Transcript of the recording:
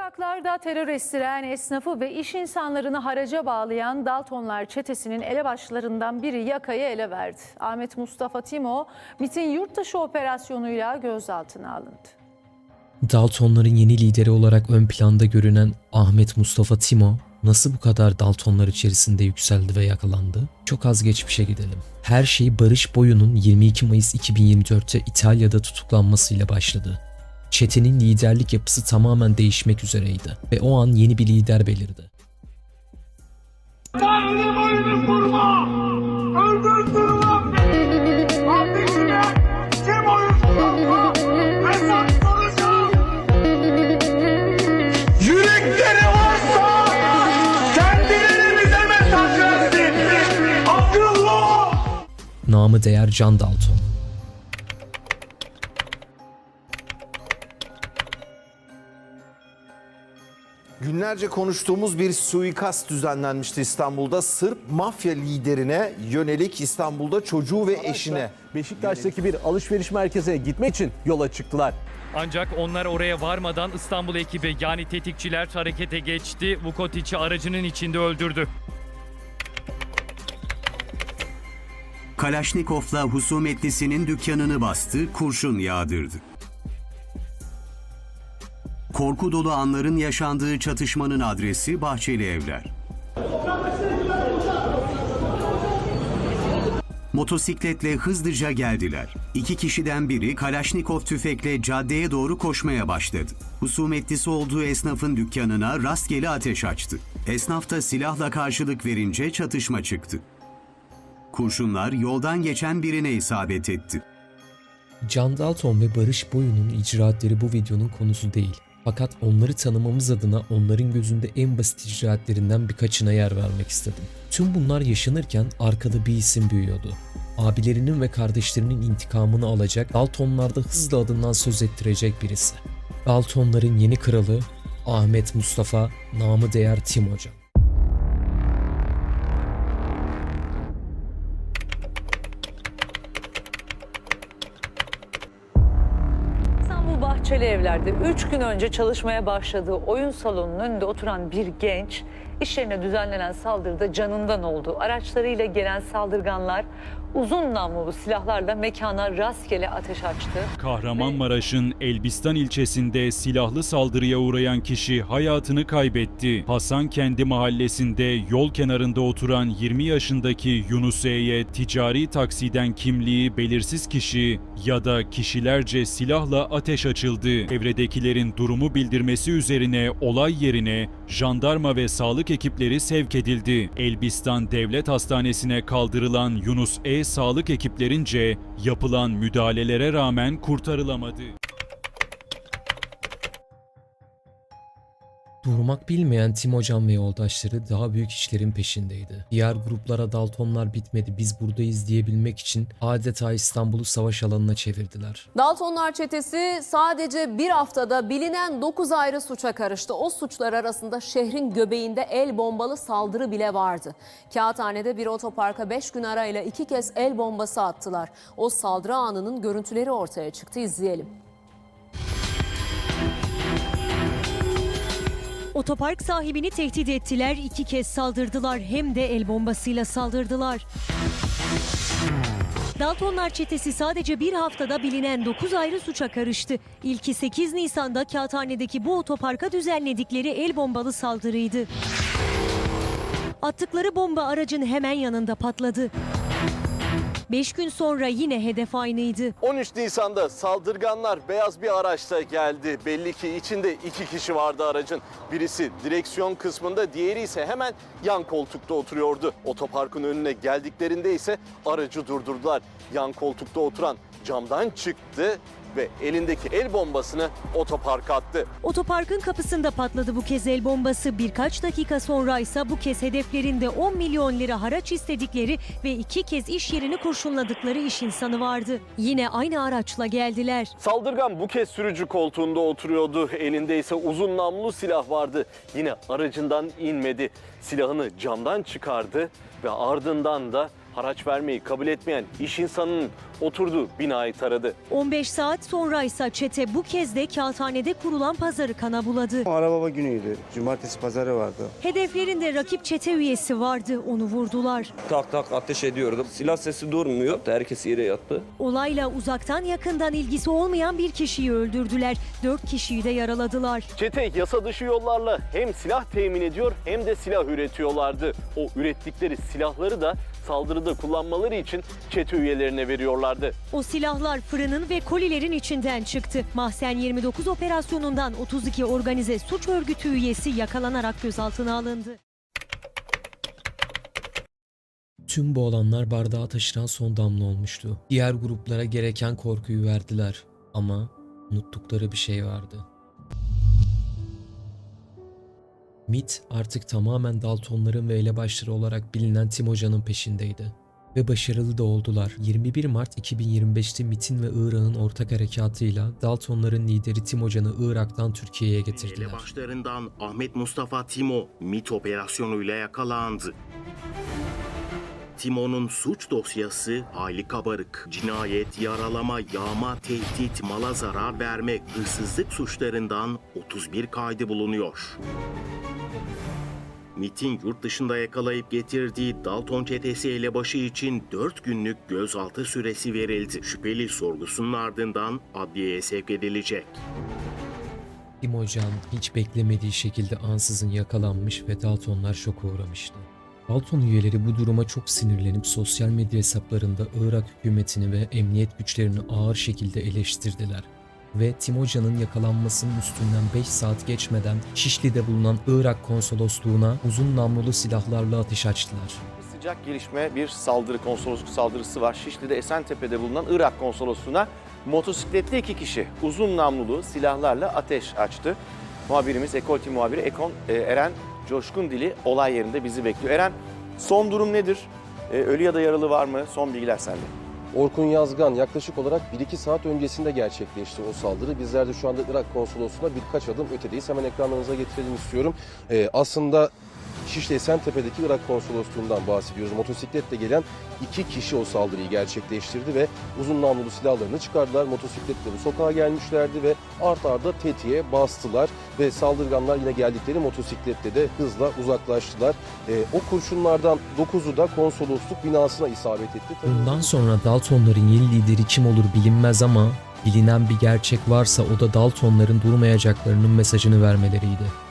Sokaklarda terör estiren esnafı ve iş insanlarını haraca bağlayan Daltonlar çetesinin elebaşlarından biri yakayı ele verdi. Ahmet Mustafa Timo, MIT'in yurtdışı operasyonuyla gözaltına alındı. Daltonların yeni lideri olarak ön planda görünen Ahmet Mustafa Timo nasıl bu kadar Daltonlar içerisinde yükseldi ve yakalandı? Çok az geçmişe gidelim. Her şey Barış Boyu'nun 22 Mayıs 2024'te İtalya'da tutuklanmasıyla başladı. Çetenin liderlik yapısı tamamen değişmek üzereydi ve o an yeni bir lider belirdi. Tanrı boyunu vurma! Öldürdürmem! Günlerce konuştuğumuz bir suikast düzenlenmişti İstanbul'da. Sırp mafya liderine yönelik İstanbul'da çocuğu ve eşine. Beşiktaş'taki bir alışveriş merkezine gitmek için yola çıktılar. Ancak onlar oraya varmadan İstanbul ekibi yani tetikçiler harekete geçti. Vukotic'i aracının içinde öldürdü. Kalaşnikov'la husumetlisinin dükkanını bastı, kurşun yağdırdı. Korku dolu anların yaşandığı çatışmanın adresi Bahçeli Evler. Motosikletle hızlıca geldiler. İki kişiden biri Kalaşnikov tüfekle caddeye doğru koşmaya başladı. Husumetlisi olduğu esnafın dükkanına rastgele ateş açtı. Esnaf da silahla karşılık verince çatışma çıktı. Kurşunlar yoldan geçen birine isabet etti. Can Dalton ve Barış Boyu'nun icraatleri bu videonun konusu değil. Fakat onları tanımamız adına onların gözünde en basit icraatlerinden birkaçına yer vermek istedim. Tüm bunlar yaşanırken arkada bir isim büyüyordu. Abilerinin ve kardeşlerinin intikamını alacak, Daltonlarda hızla adından söz ettirecek birisi. Daltonların yeni kralı Ahmet Mustafa, namı değer Tim Hoca. Bahçeli Evler'de 3 gün önce çalışmaya başladığı oyun salonunun önünde oturan bir genç iş yerine düzenlenen saldırıda canından oldu. Araçlarıyla gelen saldırganlar uzun namlulu silahlarla mekana rastgele ateş açtı. Kahramanmaraş'ın Elbistan ilçesinde silahlı saldırıya uğrayan kişi hayatını kaybetti. Hasankendi mahallesinde yol kenarında oturan 20 yaşındaki Yunus E'ye ticari taksiden kimliği belirsiz kişi ya da kişilerce silahla ateş açıldı. Evredekilerin durumu bildirmesi üzerine olay yerine jandarma ve sağlık ekipleri sevk edildi. Elbistan Devlet Hastanesi'ne kaldırılan Yunus E sağlık ekiplerince yapılan müdahalelere rağmen kurtarılamadı. Durmak bilmeyen Tim Hocam ve yoldaşları daha büyük işlerin peşindeydi. Diğer gruplara Daltonlar bitmedi biz buradayız diyebilmek için adeta İstanbul'u savaş alanına çevirdiler. Daltonlar çetesi sadece bir haftada bilinen 9 ayrı suça karıştı. O suçlar arasında şehrin göbeğinde el bombalı saldırı bile vardı. Kağıthane'de bir otoparka 5 gün arayla iki kez el bombası attılar. O saldırı anının görüntüleri ortaya çıktı izleyelim. Otopark sahibini tehdit ettiler, iki kez saldırdılar hem de el bombasıyla saldırdılar. Daltonlar çetesi sadece bir haftada bilinen 9 ayrı suça karıştı. İlki 8 Nisan'da Kağıthane'deki bu otoparka düzenledikleri el bombalı saldırıydı. Attıkları bomba aracın hemen yanında patladı. 5 gün sonra yine hedef aynıydı. 13 Nisan'da saldırganlar beyaz bir araçla geldi. Belli ki içinde iki kişi vardı aracın. Birisi direksiyon kısmında, diğeri ise hemen yan koltukta oturuyordu. Otoparkın önüne geldiklerinde ise aracı durdurdular. Yan koltukta oturan camdan çıktı ve elindeki el bombasını otoparka attı. Otoparkın kapısında patladı bu kez el bombası. Birkaç dakika sonra ise bu kez hedeflerinde 10 milyon lira haraç istedikleri ve iki kez iş yerini kurşunladıkları iş insanı vardı. Yine aynı araçla geldiler. Saldırgan bu kez sürücü koltuğunda oturuyordu. Elinde ise uzun namlulu silah vardı. Yine aracından inmedi. Silahını camdan çıkardı ve ardından da haraç vermeyi kabul etmeyen iş insanının oturdu binayı taradı. 15 saat sonra ise çete bu kez de kağıthanede kurulan pazarı kana buladı. Ara baba günüydü. Cumartesi pazarı vardı. Hedeflerinde rakip çete üyesi vardı. Onu vurdular. Tak tak ateş ediyordum. Silah sesi durmuyor. Herkes yere yattı. Olayla uzaktan yakından ilgisi olmayan bir kişiyi öldürdüler. 4 kişiyi de yaraladılar. Çete yasa dışı yollarla hem silah temin ediyor hem de silah üretiyorlardı. O ürettikleri silahları da saldırıda kullanmaları için çete üyelerine veriyorlardı. O silahlar fırının ve kolilerin içinden çıktı. Mahsen 29 operasyonundan 32 organize suç örgütü üyesi yakalanarak gözaltına alındı. Tüm bu olanlar bardağa taşıran son damla olmuştu. Diğer gruplara gereken korkuyu verdiler ama unuttukları bir şey vardı. MIT artık tamamen Daltonların ve elebaşları olarak bilinen Tim Hoca'nın peşindeydi. Ve başarılı da oldular. 21 Mart 2025'te MIT'in ve Irak'ın ortak harekatıyla Daltonların lideri Tim Hoca'nı Irak'tan Türkiye'ye getirdiler. Elebaşlarından Ahmet Mustafa Timo MIT operasyonuyla yakalandı. Timo'nun suç dosyası hayli kabarık. Cinayet, yaralama, yağma, tehdit, mala zarar verme, hırsızlık suçlarından 31 kaydı bulunuyor. MIT'in yurt dışında yakalayıp getirdiği Dalton çetesi elebaşı için 4 günlük gözaltı süresi verildi. Şüpheli sorgusunun ardından adliyeye sevk edilecek. Tim Hoca'nın hiç beklemediği şekilde ansızın yakalanmış ve Daltonlar şoka uğramıştı. Dalton üyeleri bu duruma çok sinirlenip sosyal medya hesaplarında Irak hükümetini ve emniyet güçlerini ağır şekilde eleştirdiler. Ve Tim Hoca'nın yakalanmasının üstünden 5 saat geçmeden Şişli'de bulunan Irak konsolosluğuna uzun namlulu silahlarla ateş açtılar. Sıcak gelişme bir saldırı, konsolosluk saldırısı var. Şişli'de Esentepe'de bulunan Irak konsolosluğuna motosikletli iki kişi uzun namlulu silahlarla ateş açtı. Muhabirimiz Ekol TV muhabiri Ekon e, Eren Coşkun Dili olay yerinde bizi bekliyor. Eren son durum nedir? E, ölü ya da yaralı var mı? Son bilgiler sende. Orkun Yazgan yaklaşık olarak 1-2 saat öncesinde gerçekleşti o saldırı. Bizler de şu anda Irak konsolosluğuna birkaç adım ötedeyiz. Hemen ekranlarınıza getirelim istiyorum. Ee, aslında Şişli Esentepe'deki Irak konsolosluğundan bahsediyoruz. Motosikletle gelen iki kişi o saldırıyı gerçekleştirdi ve uzun namlulu silahlarını çıkardılar. Motosikletle bu sokağa gelmişlerdi ve art arda tetiğe bastılar ve saldırganlar yine geldikleri motosikletle de hızla uzaklaştılar. Ee, o kurşunlardan 9'u da konsolosluk binasına isabet etti. Bundan sonra Daltonların yeni lideri kim olur bilinmez ama bilinen bir gerçek varsa o da Daltonların durmayacaklarının mesajını vermeleriydi.